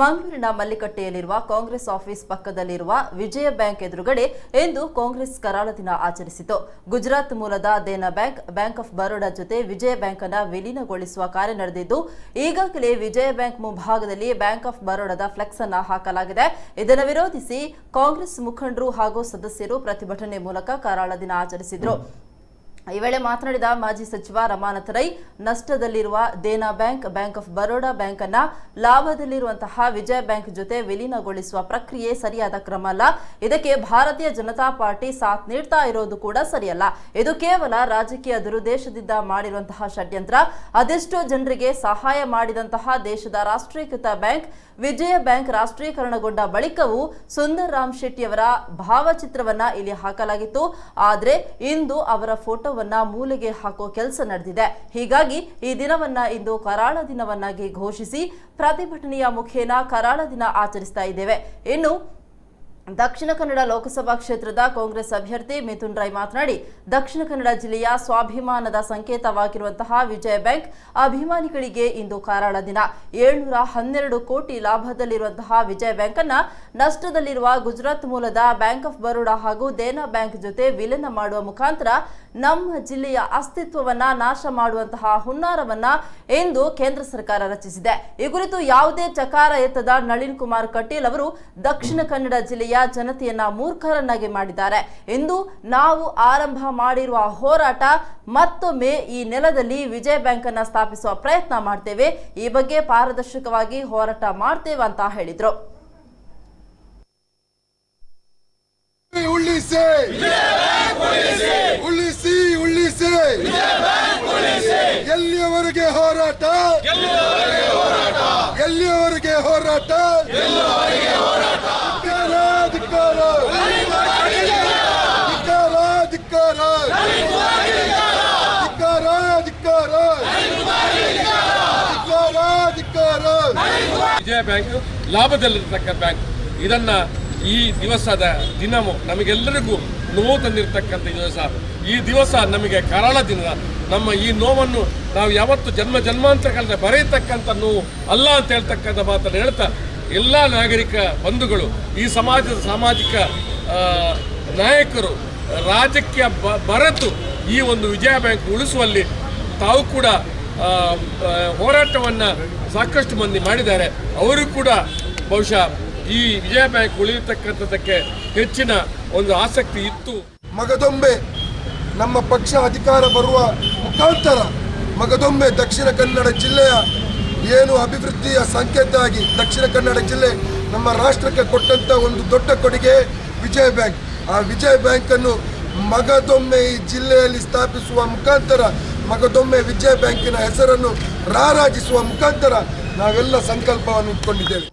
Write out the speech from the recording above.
ಮಂಗಳೂರಿನ ಮಲ್ಲಿಕಟ್ಟೆಯಲ್ಲಿರುವ ಕಾಂಗ್ರೆಸ್ ಆಫೀಸ್ ಪಕ್ಕದಲ್ಲಿರುವ ವಿಜಯ ಬ್ಯಾಂಕ್ ಎದುರುಗಡೆ ಇಂದು ಕಾಂಗ್ರೆಸ್ ಕರಾಳ ದಿನ ಆಚರಿಸಿತು. ಗುಜರಾತ್ ಮೂಲದ Dena bank bank of Baroda ಜೊತೆ ವಿಜಯ ಬ್ಯಾಂಕ್ ಅನ್ನು ವಿಲೀನಗೊಳಿಸುವ ಕಾರ್ಯ ನಡೆದಿದ್ದು, ಈಗಾಗಲೇ ವಿಜಯ ಬ್ಯಾಂಕ್ ಮುಂಭಾಗದಲ್ಲಿ ಬ್ಯಾಂಕ್ ಆಫ್ ಬರೋಡಾದ ಫ್ಲೆಕ್ಸ್ ಅನ್ನು ಹಾಕಲಾಗಿದೆ. ಇದನ್ನು ವಿರೋಧಿಸಿ ಕಾಂಗ್ರೆಸ್ ಮುಖಂಡರು ಹಾಗೂ ಸದಸ್ಯರು ಪ್ರತಿಭಟನೆ ಮೂಲಕ ಕರಾಳ ದಿನ ಆಚರಿಸಿದರು. ಈ ವೇಳೆ ಮಾತನಾಡಿದ ಮಾಜಿ ಸಚಿವ Ramanath Rai, ನಷ್ಟದಲ್ಲಿರುವ Dena bank bank of Baroda bank ಅನ್ನ ಲಾಭದಲ್ಲಿರುವಂತಹ ವಿಜಯ ಬ್ಯಾಂಕ್ ಜೊತೆ ವಿಲೀನಗೊಳಿಸುವ ಪ್ರಕ್ರಿಯೆ ಸರಿಯಾದ ಕ್ರಮ ಅಲ್ಲ. ಇದಕ್ಕೆ ಭಾರತೀಯ ಜನತಾ ಪಾರ್ಟಿ ಸಾಥ್ ನೀಡ್ತಾ ಇರೋದು ಕೂಡ ಸರಿಯಲ್ಲ. ಇದು ಕೇವಲ ರಾಜಕೀಯ ದುರುದ್ದೇಶದಿಂದ ಮಾಡಿರುವಂತಹ ಷಡ್ಯಂತ್ರ. ಅದೆಷ್ಟೋ ಜನರಿಗೆ ಸಹಾಯ ಮಾಡಿದಂತಹ ದೇಶದ ರಾಷ್ಟ್ರೀಕೃತ ಬ್ಯಾಂಕ್, ವಿಜಯ ಬ್ಯಾಂಕ್ ರಾಷ್ಟ್ರೀಕರಣಗೊಂಡ ಬಳಿಕವೂ ಸುಂದರ್ ರಾಮ್ ಶೆಟ್ಟಿಯವರ ಭಾವಚಿತ್ರವನ್ನ ಇಲ್ಲಿ ಹಾಕಲಾಗಿತ್ತು. ಆದರೆ ಇಂದು ಅವರ ಫೋಟೋವನ್ನ ಮೂಲೆಗೆ ಹಾಕೋ ಕೆಲಸ ನಡೆದಿದೆ. ಹೀಗಾಗಿ ಈ ದಿನವನ್ನ ಇಂದು ಕರಾಳ ದಿನವನ್ನಾಗಿ ಘೋಷಿಸಿ ಪ್ರತಿಭಟನೆಯ ಮುಖೇನ ಕರಾಳ ದಿನ ಆಚರಿಸ್ತಾ ಇದ್ದೇವೆ. ಇನ್ನು ದಕ್ಷಿಣ ಕನ್ನಡ ಲೋಕಸಭಾ ಕ್ಷೇತ್ರದ ಕಾಂಗ್ರೆಸ್ ಅಭ್ಯರ್ಥಿ ಮಿಥುನ್ ರೈ ಮಾತನಾಡಿ, ದಕ್ಷಿಣ ಕನ್ನಡ ಜಿಲ್ಲೆಯ ಸ್ವಾಭಿಮಾನದ ಸಂಕೇತವಾಗಿರುವಂತಹ ವಿಜಯ ಬ್ಯಾಂಕ್ ಅಭಿಮಾನಿಗಳಿಗೆ ಇಂದು ಕಾರಾಳ ದಿನ. ಏಳ್ನೂರ ಹನ್ನೆರಡು ಕೋಟಿ ಲಾಭದಲ್ಲಿರುವಂತಹ ವಿಜಯ ಬ್ಯಾಂಕ್ ಅನ್ನ ನಷ್ಟದಲ್ಲಿರುವ ಗುಜರಾತ್ ಮೂಲದ ಬ್ಯಾಂಕ್ ಆಫ್ ಬರೋಡಾ ಹಾಗೂ ದೇನಾ ಬ್ಯಾಂಕ್ ಜೊತೆ ವಿಲೀನ ಮಾಡುವ ಮುಖಾಂತರ ನಮ್ಮ ಜಿಲ್ಲೆಯ ಅಸ್ತಿತ್ವವನ್ನ ನಾಶ ಮಾಡುವಂತಹ ಹುನ್ನಾರವನ್ನ ಇಂದು ಕೇಂದ್ರ ಸರ್ಕಾರ ರಚಿಸಿದೆ. ಈ ಕುರಿತು ಯಾವುದೇ ಚಕಾರ ಎತ್ತದ ನಳಿನ್ ಕುಮಾರ್ ಕಟೀಲ್ ಅವರು ದಕ್ಷಿಣ ಕನ್ನಡ ಜಿಲ್ಲೆಯ ಜನತೆಯನ್ನ ಮೂರ್ಖರನ್ನಾಗಿ ಮಾಡಿದ್ದಾರೆ. ಎಂದು ನಾವು ಆರಂಭ ಮಾಡಿರುವ ಹೋರಾಟ ಮತ್ತೊಮ್ಮೆ ಈ ನೆಲದಲ್ಲಿ ವಿಜಯ ಬ್ಯಾಂಕ್ ಅನ್ನ ಸ್ಥಾಪಿಸುವ ಪ್ರಯತ್ನ ಮಾಡ್ತೇವೆ. ಈ ಬಗ್ಗೆ ಪಾರದರ್ಶಕವಾಗಿ ಹೋರಾಟ ಮಾಡ್ತೇವೆ ಅಂತ ಹೇಳಿದ್ರು. ಉಳಿಸಿ! ಉಳಿಸಿ ಎಲ್ಲಿಯವರೆಗೆ ಹೋರಾಟ? ಎಲ್ಲಿಯವರೆಗೆ ಹೋರಾಟ? ವಿಜಯ ಬ್ಯಾಂಕ್, ಲಾಭದಲ್ಲಿರತಕ್ಕ ಬ್ಯಾಂಕ್. ಇದನ್ನ ಈ ದಿವಸದ ದಿನವೂ ನಮಗೆಲ್ಲರಿಗೂ ನೋವು ತಂದಿರತಕ್ಕಂಥ ದಿವಸ. ಈ ದಿವಸ ನಮಗೆ ಕರಾಳ ದಿನ ನಮ್ಮ ಈ ನೋವನ್ನು ನಾವು ಯಾವತ್ತು ಜನ್ಮ ಜನ್ಮಾಂತರಗಳನ್ನ ಬರೆಯತಕ್ಕಂಥ ನೋವು ಅಲ್ಲ ಅಂತ ಹೇಳ್ತಕ್ಕಂಥ ಮಾತನ್ನು ಹೇಳ್ತಾ ಎಲ್ಲ ನಾಗರಿಕ ಬಂಧುಗಳು, ಈ ಸಮಾಜದ ಸಾಮಾಜಿಕ ನಾಯಕರು ರಾಜಕೀಯ ಬರೆತು ಈ ಒಂದು ವಿಜಯ ಬ್ಯಾಂಕ್ ಉಳಿಸುವಲ್ಲಿ ತಾವು ಕೂಡ ಹೋರಾಟವನ್ನ ಸಾಕಷ್ಟು ಮಂದಿ ಮಾಡಿದ್ದಾರೆ. ಅವರು ಕೂಡ ಬಹುಶಃ ಈ ವಿಜಯ ಬ್ಯಾಂಕ್ ಉಳಿಯತಕ್ಕಂಥದ್ದಕ್ಕೆ ಹೆಚ್ಚಿನ ಒಂದು ಆಸಕ್ತಿ ಇತ್ತು. ಮಗದೊಂಬೆ, ನಮ್ಮ ಪಕ್ಷ ಅಧಿಕಾರ ಬರುವ ಮುಖಾಂತರ ಮಗದೊಮ್ಮೆ ದಕ್ಷಿಣ ಕನ್ನಡ ಜಿಲ್ಲೆಯ ಏನು ಅಭಿವೃದ್ಧಿಯ ಸಂಕೇತ ಆಗಿ ದಕ್ಷಿಣ ಕನ್ನಡ ಜಿಲ್ಲೆ ನಮ್ಮ ರಾಷ್ಟ್ರಕ್ಕೆ ಕೊಟ್ಟಂತ ಒಂದು ದೊಡ್ಡ ಕೊಡುಗೆ ವಿಜಯ ಬ್ಯಾಂಕ್. ಆ ವಿಜಯ ಬ್ಯಾಂಕನ್ನು ಮಗದೊಮ್ಮೆ ಈ ಜಿಲ್ಲೆಯಲ್ಲಿ ಸ್ಥಾಪಿಸುವ ಮುಖಾಂತರ ಮಗದೊಮ್ಮೆ ವಿಜಯ ಬ್ಯಾಂಕಿನ ಹೆಸರನ್ನು ರಾರಾಜಿಸುವ ಮುಖಾಂತರ ನಾವೆಲ್ಲ ಸಂಕಲ್ಪವನ್ನು ಇಟ್ಕೊಂಡಿದ್ದೇವೆ.